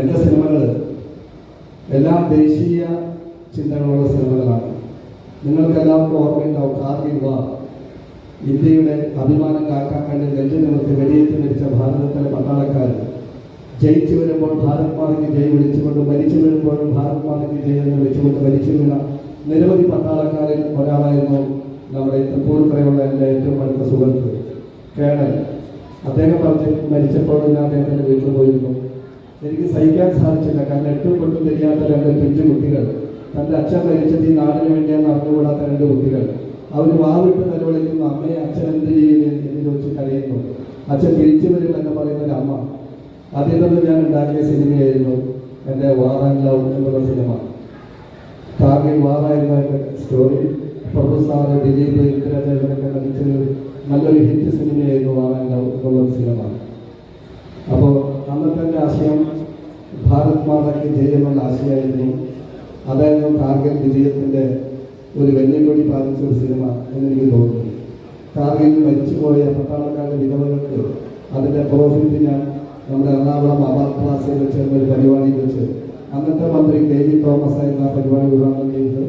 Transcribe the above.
എന്റെ സിനിമകൾ എല്ലാം ദേശീയ ചിന്തകളുള്ള സിനിമകളാണ്. നിങ്ങൾക്കെല്ലാവർക്കും ഓർമ്മയുണ്ടാവും കാർഗിൽ വാർ ഇന്ത്യയുടെ അഭിമാനം കാക്കാൻ നെഞ്ചു നിമിത്തി വെടിയേറ്റ് മരിച്ച ഭാരതത്തിലെ പട്ടാളക്കാർ ജയിച്ചു വരുമ്പോൾ ഭാരത് മാതയ്ക്ക് ജയ് വിളിച്ചുകൊണ്ട് മരിച്ചു വീഴുമ്പോഴും ഭാരത് മാതയ്ക്ക് ജയ് എന്ന് വിളിച്ചുകൊണ്ട് മരിച്ചു വീണ നിരവധി പട്ടാളക്കാരിൽ ഒരാളായിരുന്നു നമ്മുടെ തൃപ്പൂർക്കരയുള്ള എന്റെ ഏറ്റവും അടുത്ത സുഹൃത്ത് കേണൽ. അദ്ദേഹം പറഞ്ഞ് മരിച്ചപ്പോൾ ഞാൻ അദ്ദേഹത്തിന്റെ വീട്ടിൽ പോയിരുന്നു. എനിക്ക് സഹിക്കാൻ സാധിച്ചില്ല. കാരണം എട്ടും കൊണ്ടും തിരിയാത്ത രണ്ട് പിഞ്ചു കുട്ടികൾ. തന്റെ അച്ഛൻ മരിച്ചത് ഈ നാടിന് വേണ്ടിയാണ് അറിഞ്ഞുകൂടാത്ത രണ്ട് കുട്ടികൾ. അവർ വാവിട്ട് നിലവിളിക്കുന്നു അമ്മയെ അച്ഛൻ എന്ത് ചെയ്യുന്നു എന്ന് ചോദിച്ച് കരയുന്നു. അച്ഛൻ തിരിച്ചു വരും എന്ന് പറയുന്ന ഒരു അമ്മ. അതിൽ നിന്ന് ഞാൻ ഉണ്ടാക്കിയ സിനിമയായിരുന്നു എന്റെ വാറാൻ ലവ് എന്നുള്ള സിനിമ. കാർഗിൽ വാറായിരുന്ന എന്ന സ്റ്റോറി പ്രഭു സാറ് ദിലീപ് ഇന്ദിരാജയൊക്കെ നടിച്ചൊരു നല്ലൊരു ഹിറ്റ് സിനിമയായിരുന്നു വാറാൻ ലവ് എന്നുള്ള സിനിമ. അപ്പോൾ അന്നത്തെ ആശയം ഭാരത് മാതാക്ക് ജയമെന്ന ആശയമായിരുന്നു അതായിരുന്നു കാർഗിൽ വിജയത്തിന്റെ ഒരു വെല്ലുവിളി പാലിച്ച ഒരു സിനിമ എന്നെനിക്ക് തോന്നുന്നു. കാർഗിൽ മരിച്ചുപോയ പട്ടാളക്കാരുടെ വിധവകൾക്ക് അതിന്റെ പ്രോഫിറ്റ് ഞാൻ നമ്മുടെ എറണാകുളം അബാദ് പ്ലാസയിൽ വെച്ച് ഒരു പരിപാടി വെച്ച് അന്നത്തെ മന്ത്രി കെ ജി തോമസ് ആയിരുന്നു ആ പരിപാടി ഉദ്ഘാടനം ചെയ്തത്.